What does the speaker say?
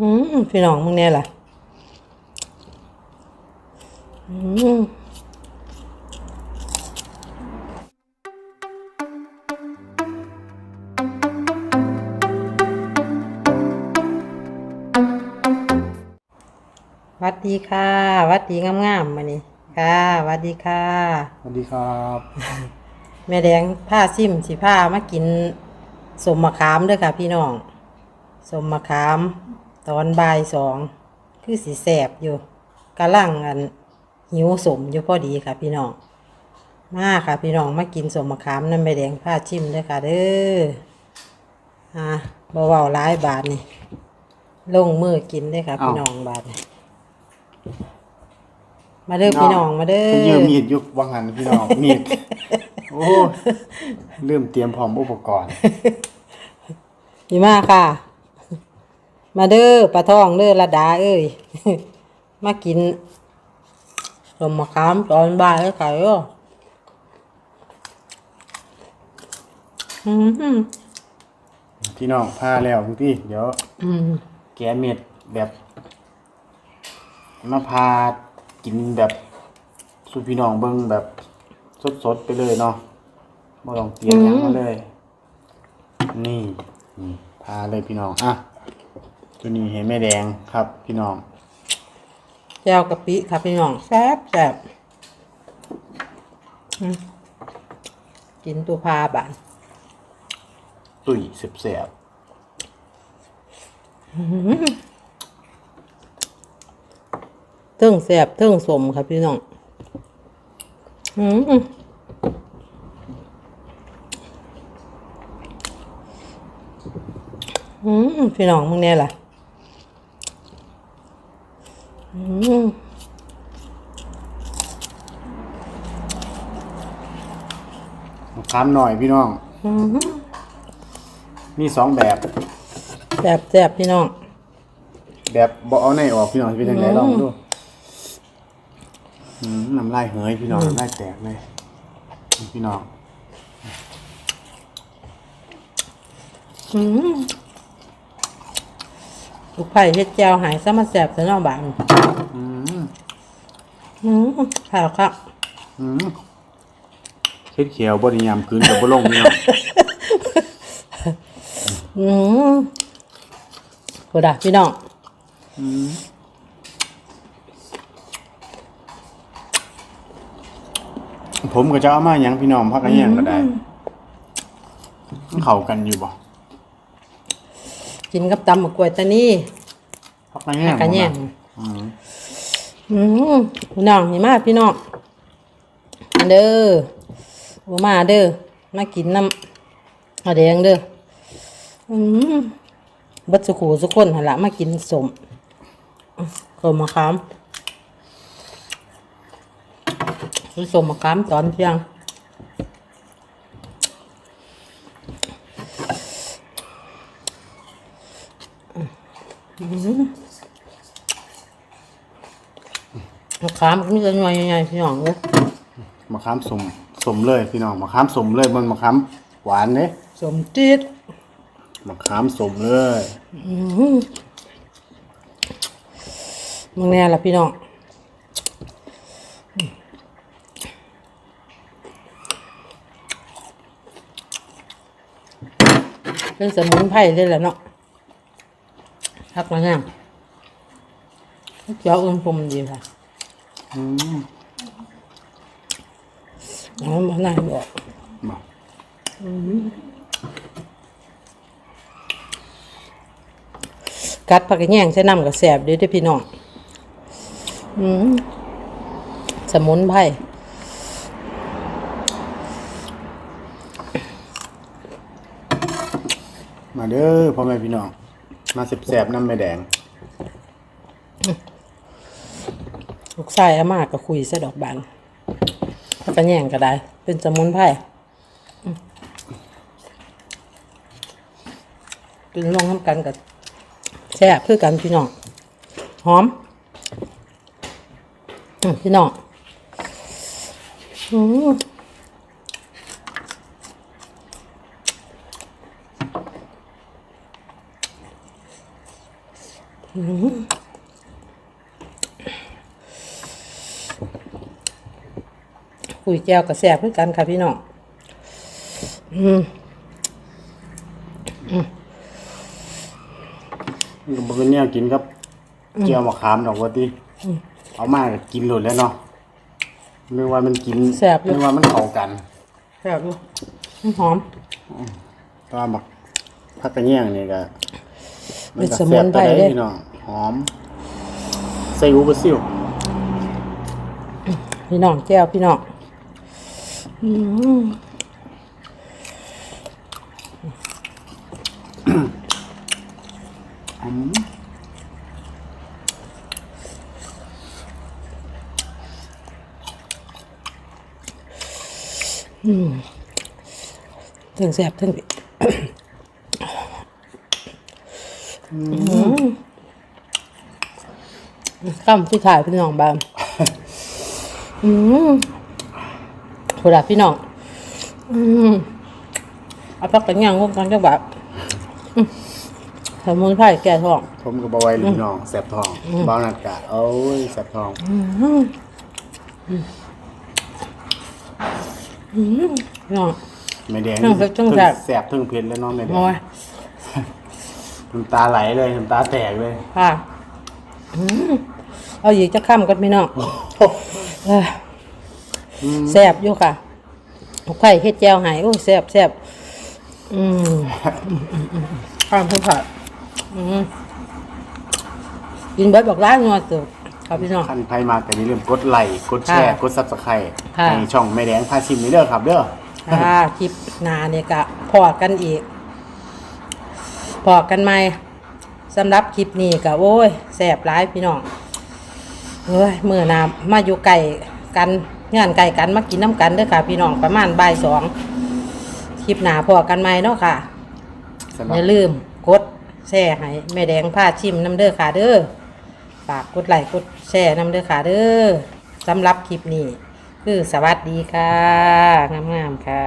อืมพี่น้องมึงเนี่ยล่ะอืมหวัดดีค่ะหวัดดีงามๆมานี่ค่ะหวัดดีค่ะ สวัสดีครับแม่แดงผ้าซิมสิผ้ามากินสมมะขามเด้วยค่ะ พี่น้องสมมะขาม ตอนบ่ายสองคือสีแสบอยู่กำลังอันหิวสมอยู่พอดีค่ะพี่น้องมาค่ะพี่น้องมากินสมมะขามน้ำแม่แดงผ้าชิมเด้วยค่ะเด้ออ่าบ่เว้าหลายบาทนี่ลงมือกินเด้อค่ะ พี่น้องบาทนี่มาเด้อพี่น้องมาเด้เป็นยือมมีดยุควังหันพี่น้องมีดโอ้ยลืมเตรียมพร้อมอุปกรณ์ดีมากค่ะ มาเด้อปลาทองเด้อระดาเอ้ย มากินสมมะขามตอนบ่ายให้ไข่อะอืมพี่น้องพาแล้วทุกที่เดี๋ยวอืมแกะเม็ดแบบมาพากินแบบสุพี่น้องเบิ่งแบบสดๆไปเลยเนาะบ่ต้องเตรียมหยังมาเลย นี่นี่พาเลยพี่น้องอะ ตัวนี้เห็นแม่แดงครับพี่น้องแจ่วกะปิค่ะพี่น้องแซ่บแซ่บอืมกินตัวพาบานตุ้ยเสียบเทิงแซ่บเทิงสมค่ะพี่น้องอืมอืมพี่น้องมึงเนี่ยล่ะ อืม ๆมะขามหน่อยพี่น้องมีสองแบบ แซ่บแซ่บพี่น้อง แบบบ่เอาในออกพี่น้องสิเป็นยังไงลองดูอืมน้ำลายเหยพี่น้องน้ำลายแตกเลยพี่น้องอืมลูกไผ่เฮ็ดแจ่วหายซะมาแซ่บซะเนาะบานอืมอืมข่าวครับ อืม เช็ดเขียวบริยามคืนกับบ่ลงพี่น้องอืมโหดาพี่น้องผมก็จะเอามาหยังพี่น้องพักกันแย่งก็ได้มันเข้ากันอยู่บ่กินกับตำมะกล้วยตานี่พักกันแย่งกันแย่งอืมอืมพี่น้องนี่มาพี่น้องมาเด้อ บ่มาเด้อมากินน้ำอาแดงเด้ออืมบัดสุขูสุกคนหันละมากินสมสมมะขามสมมะขามตอนเที่ยงมะขามมีแต่หน่วยใหญ่ๆพี่น้องเอ้ยมะขามสม สมเลยพี่น้องมะขามสมเลยมันมะขามหวานเด้สมจีดมะขามสมเลยมึงแน่ละพี่น้องเป็นสมุนไพรเลยแหละเนาะทักมาแง่เจ้าอื่นผมดีค่ะ อืม อ๋อมาหน้าบอกมากัดผักกระแยงใช้น้ำกับแสบเด้วยเด้อพี่น้องอืมสมุนไพรมาเด้อพ่อแม่พี่น้อง มาแซ่บๆน้ำแม่แดง ลูกชายอามาก็คุยใส่ดอกบาน ผักกระแยงก็ได้ เป็นสมุนไพรอืมกินลงน้ำกันกับแซ่บคือกันพี่น้องหอมพี่น้องอืม คุยแก้วกับแสบเพื่อกันค่ะพี่น้องอืมมันก็บ่เป็นแนวกินครับเจียวมะขามดอกว่าติเอามาก็กินโลดแล้วเนาะนึกว่ามันกินแซ่บอยู่ นึกว่ามันเข้ากันแสบดูหอม แตว่าบักผักกระเนียงนี่ก็มันเป็นก็สมุแซ่บนไปไพรได้เด้ พี่น้องหอมใส่อูบะซิลพี่น้องแก้วพี่น้อง อืมถึงแสบถึงข้ามที่ถ่ายพี่น้องบ้านอืม โหดาพี่น้อง อืมเอาพักกันย่างงกันจังแบบอืมสมุนไพรแก่ท้อง ผมก็บ่ไหวเลยพี่น้องแซ่บท้องบางนัดกะโอ้ยแซ่บท้องพี่น้องไม่แดงเครื่องเผ็ดเครื่องแซ่บแซ่บเทั้งเผ็ดแล้วเน้องไม่แดงโอ้ยน้ำตาไหลเลยน้ำตาแตกเลยค่ะอืมเอาอีกจะข้ามกันพี่น้องเอ้ย แซ่บอยู่ค่ะไข่เฮ็ดแจ่วใหายโอ้ยแซ่บแซ่บอืมอืมอืมอืมข้ามเพิ่งผัดอืมกินเบิดบอกร้านนัวสุดครับพี่น้องขั้นไพมาแต่อย่าลืมกดไลค์กดแชร์ค่ะกดซับสไครต์ค่ะในช่องแม่แดงพาชิมนี่เด้อครับเด้อค่ะคลิปหนาเนี่ยกะพอกันอีก พอกันไหมสำหรับคลิปนี้กะโอ้ยแสบร้ายพี่น้องเฮ้ยเมื่อนามาอยู่ไก่กัน งานไก่กันมากินน้ำกันเด้อค่ะ พี่น้องประมาณบ่ายสองคลิปหนาพอกันไหมเนาะค่ะสำหรัอบย่าลืมกดแชร์ให้แม่แดงผ้าชิมน้ำเด้อค่ะเด้อฝากกดไลค์กดแชร์น้ำเด้อค่ะเด้อสำหรับคลิปนี้ คือสวัสดีค่ะงามๆค่ะ